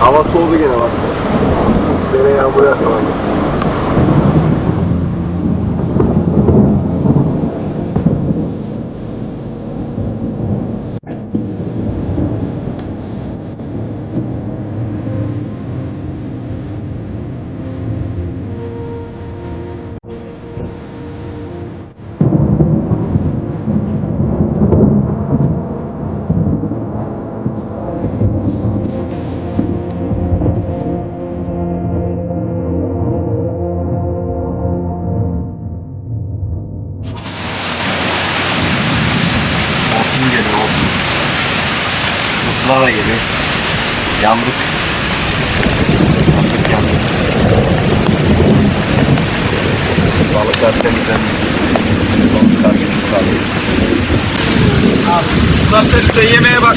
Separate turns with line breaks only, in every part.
Hava soğudu gene bak. Dere yağmur yakalandı. Da geliyor. Yandık. Yandık yandık. Balıklar temizlendi. Balıklar küçük kalıyor. Abi, sen, sen yemeğe bak.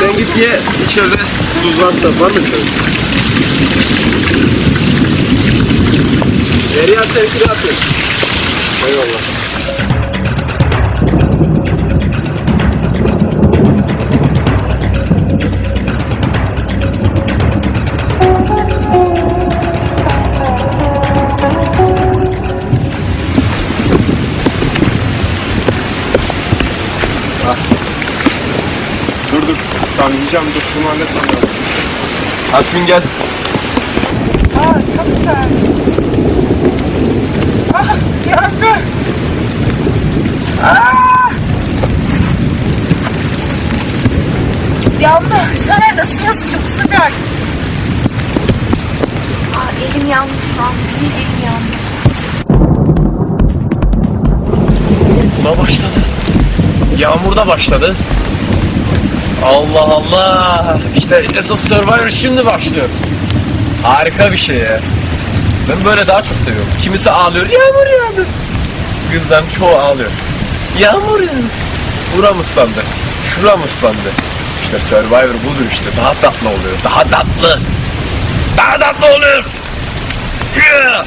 Sen git ye. İçeride tuz varsa var mı içeride? Derya sevgili atın. Eyvallah. Dur. Tamam yiyeceğim dur şunu halletmem lazım. Asmin gel.
Aa çok güzel. Ah yandı. Aa! Yandı. Sen ısınıyorsun çok sıcak. Aa elim yandı şu an. Bütün elim yandı.
Fırtına başladı. Yağmur da başladı. Allah Allah. İşte esas Survivor şimdi başlıyor. Harika bir şey ya. Ben böyle daha çok seviyorum. Kimisi ağlıyor. Yağmur yağdı. Kızların çoğu ağlıyor. Yağmur yağdı. Buram ıslandı. Şuram ıslandı. İşte Survivor budur işte. Daha tatlı oluyor. Daha tatlı. Daha tatlı oluyor. Yeah!